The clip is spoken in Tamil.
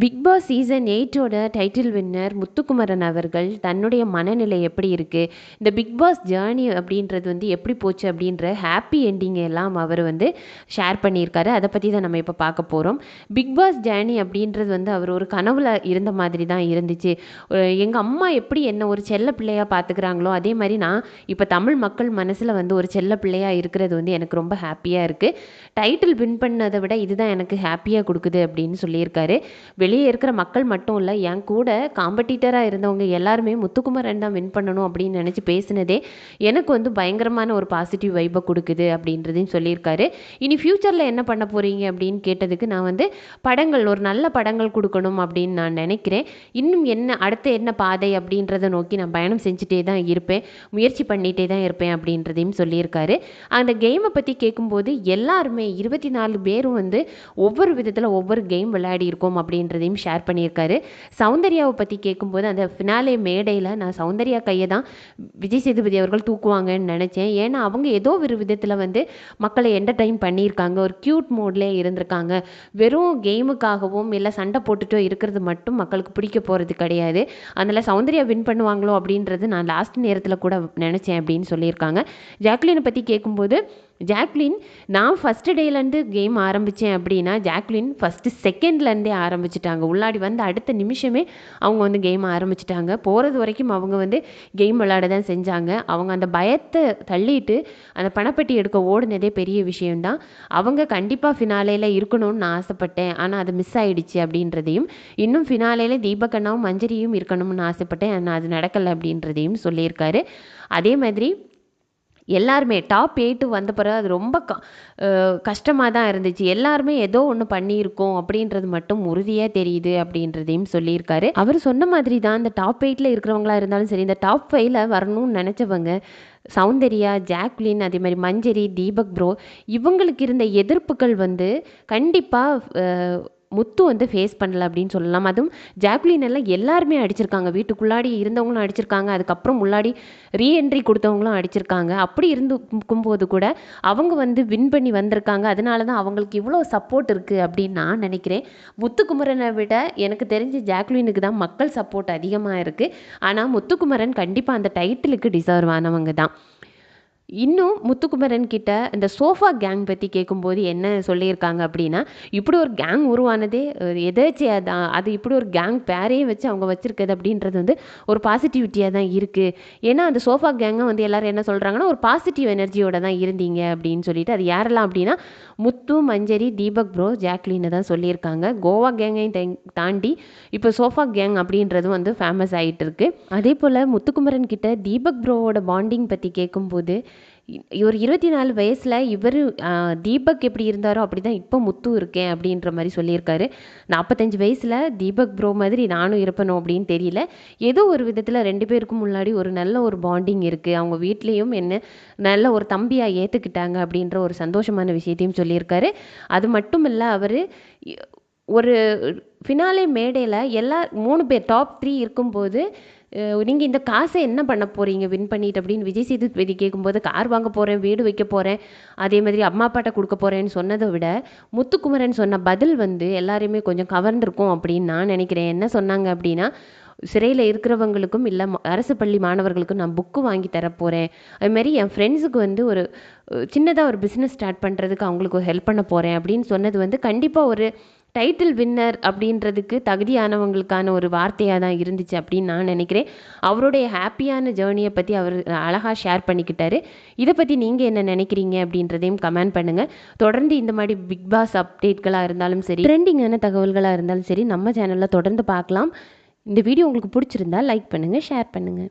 பிக் பாஸ் சீசன் எயிட்டோட டைட்டில் வின்னர் முத்துக்குமரன் அவர்கள் தன்னுடைய மனநிலை எப்படி இருக்குது இந்த பிக் பாஸ் ஜேர்னி அப்படின்றது வந்து எப்படி போச்சு அப்படின்ற ஹாப்பி எண்டிங் எல்லாம் அவர் வந்து ஷேர் பண்ணியிருக்காரு. அதை பற்றி தான் நம்ம இப்போ பார்க்க போகிறோம் பிக் பாஸ் ஜேர்னி அப்படின்றது வந்து அவர் ஒரு கனவுல இருந்த மாதிரி தான் இருந்துச்சு. எங்கள் அம்மா எப்படி என்ன ஒரு செல்ல பிள்ளையாக பார்த்துக்கிறாங்களோ அதே மாதிரி நான் இப்போ தமிழ் மக்கள் மனசில் வந்து ஒரு செல்ல பிள்ளையாக இருக்கிறது வந்து எனக்கு ரொம்ப ஹாப்பியாக இருக்குது டைட்டில் வின் பண்ணதை விட இதுதான் எனக்கு ஹாப்பியாக கொடுக்குது அப்படின்னு சொல்லியிருக்காரு. வெளியே இருக்கிற மக்கள் மட்டும் இல்லை என் கூட காம்படிட்டராக இருந்தவங்க எல்லாருமே முத்துக்குமரன் தான் வின் பண்ணணும் அப்படின்னு நினச்சி பேசினதே எனக்கு வந்து பயங்கரமான ஒரு பாசிட்டிவ் வைப்பை கொடுக்குது அப்படின்றதையும் சொல்லியிருக்காரு. இனி ஃப்யூச்சரில் என்ன பண்ண போகிறீங்க அப்படின்னு கேட்டதுக்கு நான் வந்து படங்கள் ஒரு நல்ல படங்கள் கொடுக்கணும் அப்படின்னு நான் நினைக்கிறேன். இன்னும் என்ன அடுத்த என்ன பாதை அப்படின்றத நோக்கி நான் பயணம் செஞ்சுட்டே தான் இருப்பேன். முயற்சி பண்ணிகிட்டே தான் இருப்பேன் அப்படின்றதையும் சொல்லியிருக்காரு. அந்த கேமை பற்றி கேட்கும்போது எல்லாருமே இருபத்தி நாலு பேரும் வந்து ஒவ்வொரு விதத்தில் ஒவ்வொரு கேம் விளையாடி இருக்கோம் அப்படின்றதையும் ஷேர் பண்ணியிருக்காரு. சௌந்தர்யாவை பற்றி கேட்கும்போது அந்த ஃபினாலே மேடையில் நான் சௌந்தர்யா கையை தான் விஜய் சேதுபதி அவர்கள் தூக்குவாங்கன்னு நினச்சேன். ஏன்னா அவங்க ஏதோ ஒரு விதத்தில் வந்து மக்களை என்டர்டைன் பண்ணியிருக்காங்க. ஒரு க்யூட் மோட்லேயே இருந்திருக்காங்க. வெறும் கேமுக்காகவும் இல்லை சண்டை போட்டுட்டோ இருக்கிறது மட்டும் மக்களுக்கு பிடிக்க போகிறது கிடையாது. அதனால் சௌந்தர்யா வின் பண்ணுவாங்களோ அப்படின்றது நான் லாஸ்ட் நேரத்தில் கூட நினச்சேன் அப்படின்னு சொல்லியிருக்காங்க. ஜாக்லினை பற்றி கேட்கும்போது ஜாக்லின் நான் ஃபஸ்ட்டு டேலேருந்து கேம் ஆரம்பித்தேன் அப்படின்னா ஜாக்லின் ஃபஸ்ட்டு செகண்ட்லேருந்தே ஆரம்பிச்சிட்டாங்க. உள்ளாடி வந்து அடுத்த நிமிஷமே அவங்க வந்து கேம் ஆரம்பிச்சிட்டாங்க. போகிறது வரைக்கும் அவங்க வந்து கேம் விளையாட தான் செஞ்சாங்க. அவங்க அந்த பயத்தை தள்ளிட்டு அந்த பணப்பெட்டி எடுக்க ஓடுனதே பெரிய விஷயம்தான். அவங்க கண்டிப்பாக ஃபினாலேயில் இருக்கணும்னு நான் ஆசைப்பட்டேன். ஆனால் அது மிஸ் ஆகிடுச்சு அப்படின்றதையும் இன்னும் ஃபினாலேயில் தீபகண்ணாவும் மஞ்சரியும் இருக்கணும்னு ஆசைப்பட்டேன். ஆனால் அது நடக்கலை அப்படின்றதையும் சொல்லியிருக்காரு. அதே மாதிரி எல்லாருமே டாப் எயிட்டு வந்த பிறகு அது ரொம்ப க கஷ்டமாக தான் இருந்துச்சு. எல்லாருமே ஏதோ ஒன்று பண்ணியிருக்கோம் அப்படின்றது மட்டும் உறுதியாக தெரியுது அப்படின்றதையும் சொல்லியிருக்காரு. அவர் சொன்ன மாதிரி தான் இந்த டாப் எயிட்டில் இருக்கிறவங்களா இருந்தாலும் சரி இந்த டாப் ஃபைவ்ல வரணும்னு நினச்சவங்க சௌந்தர்யா ஜாக்லின் அதே மாதிரி மஞ்சரி தீபக் ப்ரோ இவங்களுக்கு இருந்த எதிர்ப்புகள் வந்து கண்டிப்பாக முத்து வந்து ஃபேஸ் பண்ணல அப்படின்னு சொல்லலாம். அதுவும் ஜாக்லின் எல்லாம் எல்லாருமே அடிச்சிருக்காங்க. வீட்டுக்குள்ளாடி இருந்தவங்களும் அடிச்சிருக்காங்க. அதுக்கப்புறம் முன்னாடி ரீஎன்ட்ரி கொடுத்தவங்களும் அடிச்சிருக்காங்க. அப்படி இருந்துக்கும்போது கூட அவங்க வந்து வின் பண்ணி வந்திருக்காங்க. அதனால தான் அவங்களுக்கு இவ்வளோ சப்போர்ட் இருக்குது அப்படின்னு நான் நினைக்கிறேன். முத்துக்குமரனை விட எனக்கு தெரிஞ்ச ஜாக்லினுக்கு தான் மக்கள் சப்போர்ட் அதிகமாக இருக்குது ஆனால் முத்துக்குமரன் கண்டிப்பாக அந்த டைட்டிலுக்கு டிசர்வ் ஆனவங்க தான். இன்னும் முத்துக்குமரன் கிட்ட இந்த சோஃபா கேங் பற்றி கேட்கும்போது என்ன சொல்லியிருக்காங்க அப்படின்னா இப்படி ஒரு கேங் உருவானதே எதேச்சியாக தான் அது இப்படி ஒரு கேங் பேரையே வச்சு அவங்க வச்சுருக்குது அப்படின்றது வந்து ஒரு பாசிட்டிவிட்டியாக தான் இருக்குது ஏன்னா அந்த சோஃபா கேங்கை வந்து எல்லோரும் என்ன சொல்கிறாங்கன்னா ஒரு பாசிட்டிவ் எனர்ஜியோட தான் இருந்தீங்க அப்படின்னு சொல்லிட்டு அது யாரெல்லாம் அப்படின்னா முத்து மஞ்சரி தீபக் ப்ரோ ஜாக்லின்னு தான் சொல்லியிருக்காங்க. கோவா கேங்கையும் தாண்டி இப்போ சோஃபா கேங் அப்படின்றதும் வந்து ஃபேமஸ் ஆகிட்டு இருக்கு. அதே போல் முத்துக்குமரன் கிட்ட தீபக் ப்ரோவோட பாண்டிங் பற்றி கேட்கும்போது ஒரு இருபத்தி நாலு வயசில் இவர் தீபக் எப்படி இருந்தாரோ அப்படி தான் இப்போ முத்து இருக்கேன் அப்படின்ற மாதிரி சொல்லியிருக்காரு. நாற்பத்தஞ்சு வயசில் தீபக் ப்ரோ மாதிரி நானும் இருப்பனோ அப்படின்னு தெரியல. ஏதோ ஒரு விதத்தில் ரெண்டு பேருக்கும் முன்னாடி ஒரு நல்ல ஒரு பாண்டிங் இருக்குது அவங்க வீட்லேயும் என்ன நல்ல ஒரு தம்பியாக ஏற்றுக்கிட்டாங்க அப்படின்ற ஒரு சந்தோஷமான விஷயத்தையும் சொல்லியிருக்காரு. அது மட்டும் இல்லை அவர் ஒரு ஃபினாலே மேடையில் எல்லா மூணு பேர் டாப் த்ரீ இருக்கும்போது நீங்கள் இந்த காசை என்ன பண்ண போகிறீங்க வின் பண்ணிட்டு அப்படின்னு விஜய் சேதுபதி கேட்கும்போது கார் வாங்க போகிறேன் வீடு வைக்க போகிறேன் அதே மாதிரி அம்மா அப்பாட்ட கொடுக்க போகிறேன்னு சொன்னதை விட முத்துக்குமரன் சொன்ன பதில் வந்து எல்லாரையுமே கொஞ்சம் கவர்ந்துருக்கும் அப்படின்னு நான் நினைக்கிறேன். என்ன சொன்னாங்க அப்படின்னா சிறையில் இருக்கிறவங்களுக்கும் இல்லை அரசு பள்ளி மாணவர்களுக்கும் நான் புக்கு வாங்கி தரப்போகிறேன் அதுமாரி என் ஃப்ரெண்ட்ஸுக்கு வந்து ஒரு சின்னதாக ஒரு பிஸ்னஸ் ஸ்டார்ட் பண்ணுறதுக்கு அவங்களுக்கு ஹெல்ப் பண்ண போகிறேன் அப்படின்னு சொன்னது வந்து கண்டிப்பாக ஒரு டைட்டில் வின்னர் அப்படின்றதுக்கு தகுதியானவங்களுக்கான ஒரு வார்த்தையாக தான் இருந்துச்சு அப்படின்னு நான் நினைக்கிறேன். அவருடைய ஹாப்பியான ஜேர்னியை பற்றி அவர் அழகாக ஷேர் பண்ணிக்கிட்டாரு. இதை பற்றி நீங்கள் என்ன நினைக்கிறீங்க அப்படின்றதையும் கமெண்ட் பண்ணுங்கள் தொடர்ந்து இந்த மாதிரி பிக் பாஸ் அப்டேட்களாக இருந்தாலும் சரி ட்ரெண்டிங்கான தகவல்களாக இருந்தாலும் சரி நம்ம சேனலில் தொடர்ந்து பார்க்கலாம். இந்த வீடியோ உங்களுக்கு பிடிச்சிருந்தா லைக் பண்ணுங்கள் ஷேர் பண்ணுங்கள்